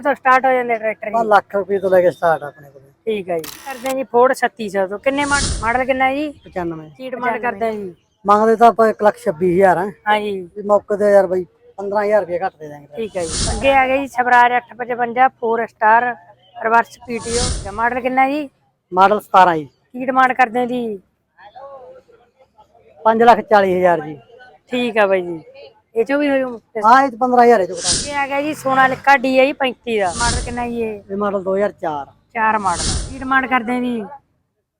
ਤੋਂ ਸਟਾਰਟ ਹੋ ਜਾਂਦੇ ਟਰੈਕਟਰ ਜੀ। ਲੱਖ ਰੁਪਏ ਤੋਂ ਲੈ ਕੇ ਸਟਾਰਟ ਆਪਣੇ ਕੋਲ। ਠੀਕ ਹੈ ਜੀ। ਕਰਦੇ ਹਾਂ ਜੀ ਫੋਰਡ 3600 ਤੋਂ। ਕਿੰਨੇ ਮਾਡਲ ਕਿੰਨਾ ਹੈ ਜੀ? 95 ਕੀ ਡਿਮਾਂਡ ਕਰਦੇ ਜੀ। ਮੰਗਦੇ ਤਾਂ ਆਪਾਂ 1 ਲੱਖ 26000 ਹੈ ਹਾਂ ਜੀ। ਵੀ ਮੌਕੇ ਤੇ ਯਾਰ ਬਈ 15000 ਰੁਪਏ ਘੱਟ ਦੇ ਦਾਂਗੇ ਠੀਕ ਹੈ ਜੀ। ਅੱਗੇ ਆ ਗਿਆ ਜੀ Swaraj 855 4 star reverse PTO model ਕਿੰਨਾ ਜੀ? ਮਾਡਲ 17 ਜੀ। ਕੀ ਡਿਮਾਂਡ ਕਰਦੇ ਜੀ? 5 ਲੱਖ 40000 ਜੀ। ਠੀਕ ਹੈ ਬਾਈ ਜੀ। ਇਹ ਚੋਂ ਵੀ ਹੋਈ ਹਾਂ ਇਹ 'ਚ 15000 ਹੈ ਜੋ ਘਟਾ ਇਹ ਆ ਗਿਆ ਜੀ ਸੋਨਾਲਿਕਾ DI 35 ਦਾ। ਮਾਡਲ ਕਿੰਨਾ ਜੀ ਇਹ? ਇਹ ਮਾਡਲ 2004 ਚਾਰ। ਮਾਡਲ। ਕੀ ਡਿਮਾਂਡ ਕਰਦੇ ਆ ਜੀ?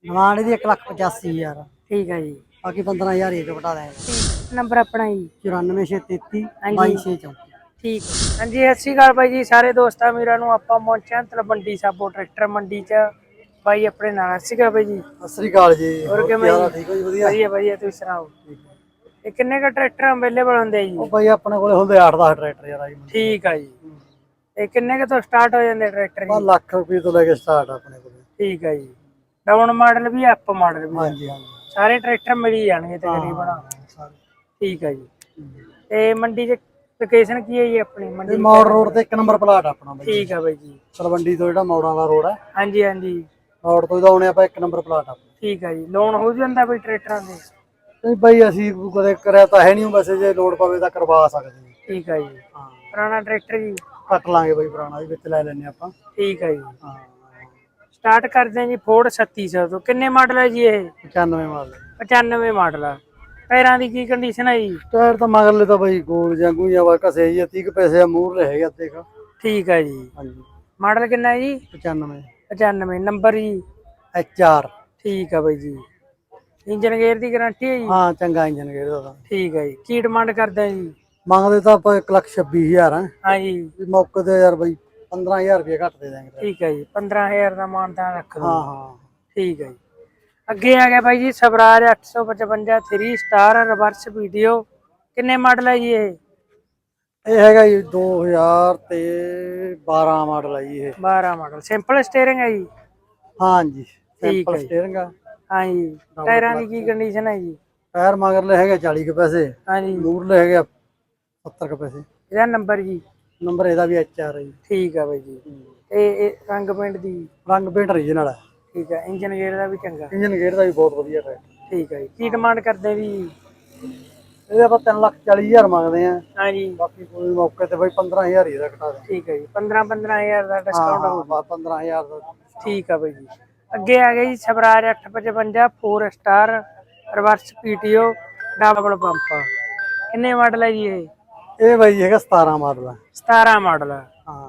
ਡਿਮਾਂਡ ਇਹਦੀ 1 ਲੱਖ 85000 ਠੀਕ ਹੈ ਜੀ। ਬਾਕੀ 15000 ਇਹ ਜੋ ਘਟਾ ਦਾਂਗੇ ਠੀਕ ਨੰਬਰ ਆਪਣਾ ਜੀ। 94633 ਹਾਂਜੀ। 2264 ਠੀਕ। ਹਾਂਜੀ ਸਤਿ ਸ਼੍ਰੀ ਅਕਾਲ ਬਾਈ ਜੀ ਸਾਰੇ ਦੋਸਤਾਂ ਵੀਰਾਂ ਨੂੰ ਆਪਾਂ ਪਹੁੰਚਿਆ ਤਲਵੰਡੀ ਸਾਬੋ ਟਰੈਕਟਰ ਮੰਡੀ 'ਚ। ਬਾਈ ਆਪਣੇ ਨਾਲ ਸਤਿ ਸ਼੍ਰੀ ਅਕਾਲ ਬਾਈ ਜੀ। ਸਤਿ ਸ੍ਰੀ ਅਕਾਲ ਜੀ। ਹੋਰ ਕਿਵੇਂ? ਠੀਕ ਹੋ ਜੀ ਵਧੀਆ? ਵਧੀਆ ਵਧੀਆ ਤੁਸੀਂ ਸੁਣਾਓ? ਇਹ ਕਿੰਨੇ ਕ ਟਰੈਕਟਰ ਅਵੇਲੇਬਲ ਹੁੰਦੇ ਜੀ? ਉਹ ਬਈ ਆਪਣੇ ਕੋਲੇ ਹੁੰਦੇ 8-10 ਟਰੈਕਟਰ ਯਾਰ ਆਈ ਠੀਕ ਆ ਜੀ। ਇਹ ਕਿੰਨੇ ਕ ਤੋਂ ਸਟਾਰਟ ਹੋ ਜਾਂਦੇ ਟਰੈਕਟਰ ਜੀ? ਲੱਖ ਰੁਪਏ ਤੋਂ ਲੈ ਕੇ ਸਟਾਰਟ ਆਪਣੇ ਕੋਲੇ। ਠੀਕ ਆ ਜੀ। ਡਾਊਨ ਮਾਡਲ ਵੀ ਅਪ ਮਾਡਲ ਵੀ ਹਾਂਜੀ ਹਾਂਜੀ। ਸਾਰੇ ਟਰੈਕਟਰ ਮਿਲ ਹੀ ਜਾਣਗੇ ਤਕਰੀਬਨ। ਸਾਰੇ। ਠੀਕ ਆ ਜੀ। ਤੇ ਮੰਡੀ 'ਚ ਲੋਕੇਸ਼ਨ ਕੀ ਹੈ ਜੀ ਆਪਣੀ? ਮੰਡੀ ਮੌੜ ਰੋਡ ਤੇ ਇੱਕ ਨੰਬਰ ਪਲਾਟ ਆਪਣਾ ਬਈ। ਠੀਕ ਆ ਬਾਈ ਜੀ। ਤਲਵੰਡੀ ਤੋਂ ਜਿਹੜਾ ਮੌੜਾਂ ਵਾਲਾ ਰੋਡ ਹੈ। ਹਾਂਜੀ ਹਾਂਜੀ। ਰੋਡ ਤੋਂ ਇਹਦਾ ਆਉਣੇ ਆਪਾਂ ਇੱਕ ਨੰਬਰ ਪਲਾਟ ਆਪਣਾ। ਠੀਕ ਆ ਜੀ। ਲੋਨ ਹੋ ਜਾਂਦਾ ਬਈ ਟਰੈਕਟਰਾਂ ਦੇ? ਨਹੀਂ ਬਈ ਅਸੀਂ ਕਦੇ ਕਰਿਆ ਤਾਂ ਹੈ ਨਹੀਂ ਵੈਸੇ ਜੇ ਲੋਡ ਪਵੇ ਤਾਂ ਕਰਵਾ ਸਕਦੇ ਹਾਂ। ਠੀਕ ਆ ਜੀ। ਹਾਂ। ਪੁਰਾਣਾ ਟਰੈਕਟਰ ਜੀ ਕੱਟ ਲਾਂਗੇ ਬਈ ਪੁਰਾਣਾ ਵੀ ਵਿੱਚ ਲੈ ਲੈਣੇ ਆਪਾਂ। ਠੀਕ ਆ ਜੀ। ਹਾਂ। ਸਟਾਰਟ ਕਰਦੇ ਹਾਂ ਜੀ ਫੋਰਡ 3600 ਤੋਂ। ਕਿੰਨੇ ਮਾਡਲ ਹੈ ਜੀ ਇਹ? 95 ਮਾਡਲ। 95 ਮਾਡਲ ਆ। ਟਾਇਰਾਂ ਦੀ ਕੀ ਕੰਡੀਸ਼ਨ ਹੈ ਜੀ? ਟਾਇਰ ਤਾਂ ਮਗਰਲੇ ਤਾਂ ਬਈ ਗੋਲ ਜਾਂ ਗੁਈਆਂ ਵਾ ਕਸੇ ਜੀ 30 ਕੁ ਪੈਸੇ ਆ ਮੂਰ ਰਹੇ ਆ ਦੇਖ ਠੀਕ ਆ ਜੀ। ਹਾਂਜੀ। ਮਾਡਲ ਕਿੰਨਾ ਹੈ ਜੀ? 95 95 ਨੰਬਰ ਜੀ? HR ਠੀਕ ਆ ਬਾਈ ਜੀ। ਇੰਜਨ ਗੇਅਰ ਦੀ ਗਾਰੰਟੀ ਹੈ ਜੀ? ਹਾਂ ਚੰਗਾ ਇੰਜਨ ਗੇਅਰ ਦਾ ਠੀਕ ਹੈ ਜੀ। ਕੀ ਡਿਮਾਂਡ ਕਰਦੇ ਆ ਜੀ? ਮੰਗਦੇ ਤਾਂ ਆਪਾਂ 1 ਲੱਖ 26000 ਹੈ। ਹਾਂ ਜੀ। ਵੀ ਮੌਕੇ ਤੇ ਯਾਰ ਬਈ 15000 ਰੁਪਏ ਘੱਟ ਦੇ ਦਾਂਗੇ ਠੀਕ ਹੈ ਜੀ। 15000 ਦਾ ਮਾਨਦਾਨ ਰੱਖ ਹਾਂ ਦੋ ਹਾਂ। ਠੀਕ ਹੈ ਜੀ। ਅੱਗੇ ਆ ਗਿਆ ਬਾਈ ਜੀ ਸਵਰਾਜ 855 3 ਸਟਾਰ ਰਿਵਰਸ ਵੀਡੀਓ। ਕਿੰਨੇ ਮਾਡਲ ਹੈ ਜੀ ਇਹ? ਇਹ ਹੈਗਾ ਜੀ 2000 ਤੇ 12 ਮਾਡਲ ਹੈ ਜੀ ਇਹ। 12 ਮਾਡਲ ਸਿੰਪਲ ਸਟੀਅਰਿੰਗ ਹੈ ਜੀ? ਠੀਕ ਹੈ ਸਿੰਪਲ ਜੀ। ਸਟੀਅਰਿੰਗ ਆ। ਹਾਂ ਜੀ ਟਾਇਰਾਂ ਦੀ ਕੀ ਕੰਡੀਸ਼ਨ ਹੈ ਜੀ? ਟਾਇਰ ਮਗਰਲੇ ਹੈਗੇ 40 ਕੁ ਪੈਸੇ ਹਾਂ ਜੀ ਮੂਰਲੇ ਹੈਗੇ ਆ 70 ਕੁ ਪੈਸੇ। ਇਹਦਾ ਨੰਬਰ ਜੀ? ਨੰਬਰ ਇਹਦਾ ਵੀ HR ਹੈ ਜੀ। ਠੀਕ ਆ ਬਾਈ ਜੀ। ਤੇ ਇਹ ਰੰਗ ਪੈਂਟ ਦੀ? ਰੰਗ ਪੇਂਟ ਰੀਜਨਲ ਹੈ। ਠੀਕ ਆ ਇੰਜਨ ਗੇਅਰ ਦਾ ਵੀ ਚੰਗਾ। ਇੰਜਨ ਗੇਅਰ ਦਾ ਵੀ ਬਹੁਤ ਵਧੀਆ ਹੈ। ਠੀਕ ਆ ਜੀ। ਕੀ ਡਿਮਾਂਡ ਕਰਦੇ ਵੀ? ਇਹਦੇ ਆਪਾਂ 3 ਲੱਖ 40 ਹਜ਼ਾਰ ਮੰਗਦੇ ਆ ਹਾਂ। ਜੀ ਬਾਕੀ ਕੋਈ ਮੌਕੇ ਤੇ ਬਈ 15000 ਹੀ ਦਾ ਘਟਾ ਦੇ ਠੀਕ ਹੈ ਜੀ 15 15000 ਦਾ ਡਿਸਕਾਊਂਟ ਹਾਂ ਬਸ 15000 ਦਾ। ਠੀਕ ਆ ਬਾਈ ਜੀ। ਅੱਗੇ ਆ ਗਿਆ ਜੀ Swaraj 855 4 star reverse PTO double pump ਕਿੰਨੇ ਮਾਡਲ ਹੈ ਜੀ ਇਹ? ਇਹ ਬਾਈ ਹੈਗਾ 17 ਮਾਡਲ ਆ। 17 ਮਾਡਲ ਹਾਂ।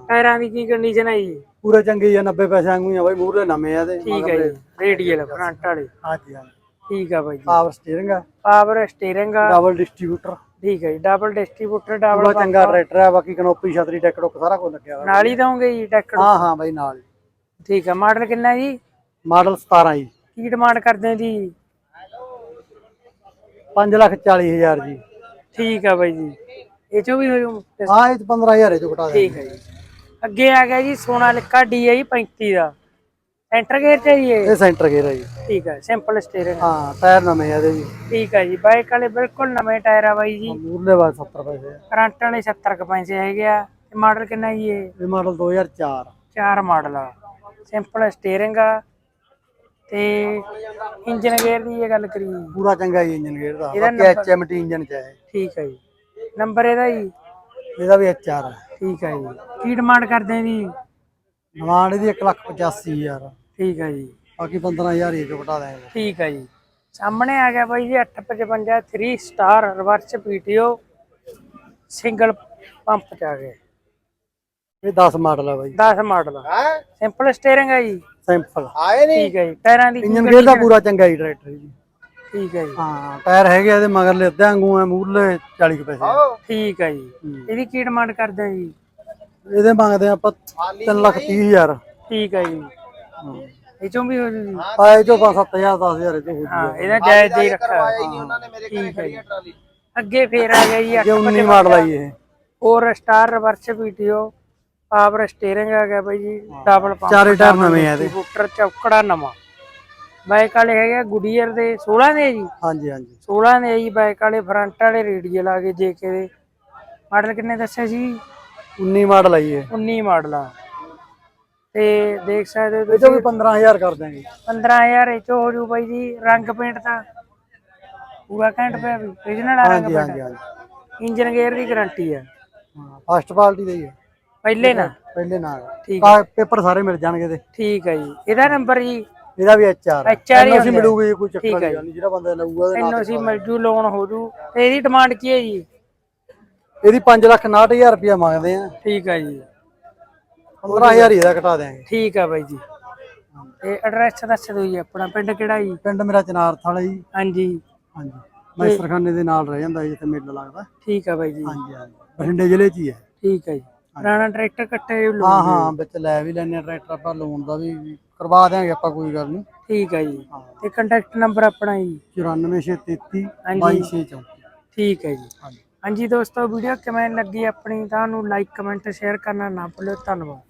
ਟਾਇਰਾਂ ਦੀ ਕੀ ਕੰਡੀਸ਼ਨ ਹੈ ਜੀ? ਪੂਰੇ ਚੰਗੇ ਹੀ ਆ 90 ਪੈਸੇ ਵਾਂਗੂ ਹੀ ਆ ਬਾਈ ਮੂਰਲੇ ਨਵੇਂ ਆ ਤੇ ਠੀਕ ਹੈ ਜੀ ਰੇਡੀਅਲ ਫਰੰਟ ਵਾਲੇ। ਹਾਂਜੀ ਹਾਂਜੀ। ਠੀਕ ਆ ਬਾਈ ਜੀ। ਪਾਵਰ ਸਟੀਅਰਿੰਗ ਆ। ਪਾਵਰ ਸਟੀਅਰਿੰਗ ਆ। ਡਬਲ ਡਿਸਟ੍ਰੀਬਿਊਟਰ ਠੀਕ ਹੈ ਜੀ ਡਬਲ ਡਿਸਟ੍ਰੀਬਿਊਟਰ ਡਬਲ ਬੜਾ ਚੰਗਾ ਟਰੈਕਟਰ ਆ ਬਾਕੀ ਕਨੋਪੀ ਛਤਰੀ ਟੈਕ ਟੁੱਕ ਸਾਰਾ ਕੁਝ ਲੱਗਿਆ ਨਾਲ ਹੀ ਦਵਾਂਗੇ ਜੀ ਟੈਕੜ ਹਾਂ ਹਾਂ ਬਾਈ ਨਾਲ ਠੀਕ ਆ ਮਾਡਲ ਕਿੰਨਾ ਜੀ? ਮਾਡਲ 17 ਜੀ। ਕੀ ਡਿਮਾਂਡ ਕਰਦੇ ਹੋ ਜੀ? 5 ਲੱਖ 40 ਹਜ਼ਾਰ ਜੀ। ਠੀਕ ਆ ਬਾਈ ਜੀ। ਇਹ ਚੋਂ ਵੀ ਹੋਈ ਹਾਂ ਇਹ 15000 ਇਹ ਚੋਂ ਘਟਾ ਦੇ ਠੀਕ ਹੈ ਜੀ। ਅੱਗੇ ਆ ਗਿਆ ਜੀ ਸੋਨਾਲਿਕਾ DI 35 ਦਾ। ਸੈਂਟਰ ਗੇਅਰ ਚ ਹੈ ਜੀ ਇਹ? ਸੈਂਟਰ ਗੇਅਰ ਹੈ ਜੀ। ਠੀਕ ਹੈ ਸਿੰਪਲ ਸਟੀਅਰਿੰਗ ਹਾਂ ਟਾਇਰ ਨਵੇਂ ਆ ਇਹਦੇ ਵੀ ਠੀਕ ਹੈ ਜੀ ਬਾਈਕ ਵਾਲੇ ਬਿਲਕੁਲ ਨਵੇਂ ਟਾਇਰ ਆ ਬਾਈ ਜੀ। ਮੂਰਲੇ ਬਾਅਦ 70 ਪੈਸੇ। ਕਰੰਟ ਵਾਲੇ 70 ਕੁ ਪੈਸੇ ਹੈਗੇ ਆ। ਤੇ ਮਾਡਲ ਕਿੰਨਾ ਜੀ ਇਹ? ਇਹ ਮਾਡਲ 2004 ਚਾਰ। ਮਾਡਲ ਆ। ਸਿੰਪਲ ਸਟੀਅਰਿੰਗ ਆ। ਤੇ ਇੰਜਨ ਗੇਅਰ ਦੀ ਇਹ ਗੱਲ ਕਰੀ ਪੂਰਾ ਚੰਗਾ ਜੀ ਇੰਜਨ ਗੇਅਰ ਦਾ ਇਹਦਾ ਬਾਕੀ ਐਚਐਮਟੀ ਇੰਜਨ ਚ ਹੈ। ਠੀਕ ਹੈ ਜੀ। ਨੰਬਰ ਇਹਦਾ ਜੀ? ਇਹਦਾ ਵੀ ਐਚਆਰ ਹੈ। ਠੀਕ ਹੈ ਜੀ। ਕੀ ਡਿਮਾਂਡ ਕਰਦੇ ਆ ਜੀ? ਡਿਮਾਂਡ ਇਹਦੀ 1 ਲੱਖ 85000 ਠੀਕ ਹੈ ਜੀ। ਬਾਕੀ 15000 ਇਹ ਚੋਂ ਘਟਾ ਦੇਂਗੇ ਠੀਕ ਹੈ ਜੀ। ਸਾਹਮਣੇ ਆ ਗਿਆ ਬਾਈ ਜੀ 855 3 star reverse PTO single pump ਚ ਆ ਗਏ ਇਹ 10 ਮਾਡਲ ਹੈ ਬਾਈ। 10 ਮਾਡਲ ਸਿੰਪਲ ਸਟੀਅਰਿੰਗ ਹੈ ਜੀ। ਸਿੰਪਲ ਠੀਕ ਹੈ ਜੀ। ਟਾਇਰਾਂ ਦੀ ਇੰਜਨ ਗੇਅਰ ਦਾ ਪੂਰਾ ਚੰਗਾ ਜੀ ਟਰੈਕਟਰ ਜੀ। ਠੀਕ ਹੈ ਜੀ। ਹਾਂ ਟਾਇਰ ਹੈਗੇ ਆ ਇਹਦੇ ਮਗਰਲੇ ਅੱਧੇ ਵਾਂਗੂ ਆ ਮੂਰਲੇ 40 ਕੁ ਪੈਸੇ। ਠੀਕ ਹੈ ਜੀ। ਇਹਦੀ ਕੀ ਡਿਮਾਂਡ ਕਰਦੇ ਆ ਜੀ? ਇਹਦੇ ਮੰਗਦੇ ਆਪਾਂ 3 ਲੱਖ 30 ਹਜ਼ਾਰ। ਠੀਕ ਹੈ ਜੀ। ਇਹ ਚੋਂ ਵੀ ਹੋ ਜੂ ਜੀ? ਆਏ ਜੋ 7000 10000 ਇਹ ਚੋਂ ਹੋ ਹਾਂ ਇਹਦਾ ਜਾਇਜ਼ ਹੀ ਰੱਖਿਆ ਠੀਕ ਹੈ ਜੀ। ਅੱਗੇ ਫੇਰ ਆ ਗਿਆ ਜੀ ਜੇ 19 ਮਾਡਲ ਆਈ ਇਹ। ਹੋਰ star reverse PTO power steering ਆ ਗਿਆ ਬਾਈ ਜੀ ਡਬਲ ਪੰਪ ਚਾਰੇ ਟਾਇਰ ਨਵੇਂ ਆ ਇਹਦੇ। ਸਕੂਟਰ ਚੌਕੜਾ ਨਵਾਂ। ਬਾਈਕ ਵਾਲੇ ਹੈਗੇ ਗੁਡੀਅਰ ਦੇ 16 ਦੇ ਜੀ? ਹਾਂਜੀ ਹਾਂਜੀ। 16 ਦੇ ਜੀ ਬਾਈਕ ਵਾਲੇ ਫਰੰਟ ਵਾਲੇ ਰੇਡੀਅਲ ਆ ਗਏ ਜੇਕੇ ਦੇ। ਮਾਡਲ ਕਿੰਨੇ ਦੱਸਿਆ ਸੀ? 19 ਮਾਡਲ ਆਈ ਇਹ। 19 ਮਾਡਲ ਆ। ਤੇ ਦੇਖ ਸਕਦੇ ਹੋ ਇਹ ਤੋਂ ਵੀ 15000 ਕਰ ਦਾਂਗੇ 15000 ਇਹ ਚ ਹੋ ਜੂ ਬਾਈ ਜੀ ਰੰਗ ਪੇਂਟ ਤਾਂ। ਪੂਰਾ ਘੈਂਟ ਪਿਆ ਵੀ origignal ਆ ਰੰਗ ਹਾਂਜੀ ਹਾਂਜੀ ਪੇਂਟ ਹਾਂਜੀ। ਇੰਜਨ ਗੇਅਰ ਦੀ ਗਾਰੰਟੀ ਆ। ਹਾਂ ਫਸਟ ਪਾਰਟੀ ਦਾ ਹੀ ਹੈ ਪਹਿਲੇ ਨਾ ਪਹਿਲੇ ਨਾਲ। ਠੀਕ ਕਾ ਪੇਪਰ ਸਾਰੇ ਮਿਲ ਜਾਣਗੇ ਤੇ ਠੀਕ ਹੈ ਜੀ। ਇਹਦਾ ਨੰਬਰ ਜੀ? ਇਹਦਾ ਵੀ ਐਚਆਰ HR ਹੀ। ਮਿਲੂਗੀ ਕੋਈ ਚੱਕਰ ਹੈ ਨਹੀਂ ਜਿਹੜਾ ਬੰਦਾ ਲਊਗਾ ਉਹਦੇ ਨਾਲ ਐਨਓਸੀ ਮਿਲ ਜੂ ਲੋਨ ਹੋ ਜੂ। ਤੇ ਇਹਦੀ ਡਿਮਾਂਡ ਕੀ ਹੈ ਜੀ? ਇਹਦੀ 5 ਲੱਖ 69000 ਰੁਪਇਆ ਮੰਗਦੇ ਆ। ਠੀਕ ਹੈ ਜੀ। 15000 ਹੀ ਇਹਦਾ ਘਟਾ ਦਿਆਂਗੇ। ਠੀਕ ਹੈ ਬਾਈ ਜੀ। ਤੇ ਐਡਰੈਸ ਦੱਸ ਦਿਓ ਜੀ ਆਪਣਾ। ਪਿੰਡ ਕਿਹੜਾ ਜੀ? ਪਿੰਡ ਮੇਰਾ ਚਨਾਰ ਥਾਲਾ ਜੀ। ਹਾਂਜੀ। ਹਾਂਜੀ। ਮੈਂ ਸਰਖਾਨੇ ਦੇ ਨਾਲ ਰਹਿ ਜਾਂਦਾ ਜੀ, ਜਿੱਥੇ ਮੇਲਾ ਲੱਗਦਾ। ਠੀਕ ਹੈ ਬਾਈ ਜੀ। ਹਾਂਜੀ ਹਾਂਜੀ। ਬਠਿੰਡੇ ਜ਼ਿਲ੍ਹੇ 'ਚ ਹੀ ਹੈ। ਠੀਕ ਹੈ ਜੀ। ਪੁਰਾਣਾ ਟਰੈਕਟਰ ਕੱਟੇ ਲੋਨ ਹਾਂ ਹਾਂ ਵਿੱਚ ਲੈ ਵੀ ਲੈਣੇ ਟਰੈਕਟਰ ਆਪਾਂ ਲੋਨ ਦਾ ਵੀ ਕਰਵਾ ਦਿਆਂਗੇ ਆਪਾਂ ਕੋਈ ਗੱਲ ਨਹੀਂ। ਠੀਕ ਹੈ ਜੀ। ਤੇ ਕੰਟੈਕਟ ਨੰਬਰ ਆਪਣਾ ਜੀ? 94633 ਹਾਂਜੀ। 2264 ਠੀਕ ਹੈ ਜੀ। ਹਾਂਜੀ। ਹਾਂਜੀ ਦੋਸਤੋ ਵੀਡੀਓ ਕਿਵੇਂ ਲੱਗੀ ਆਪਣੀ ਤੁਹਾਨੂੰ ਲਾਈਕ ਕਮੈਂਟ ਸ਼ੇਅਰ ਕਰਨਾ ਨਾ ਭੁੱਲਿਓ। ਧੰਨਵਾਦ।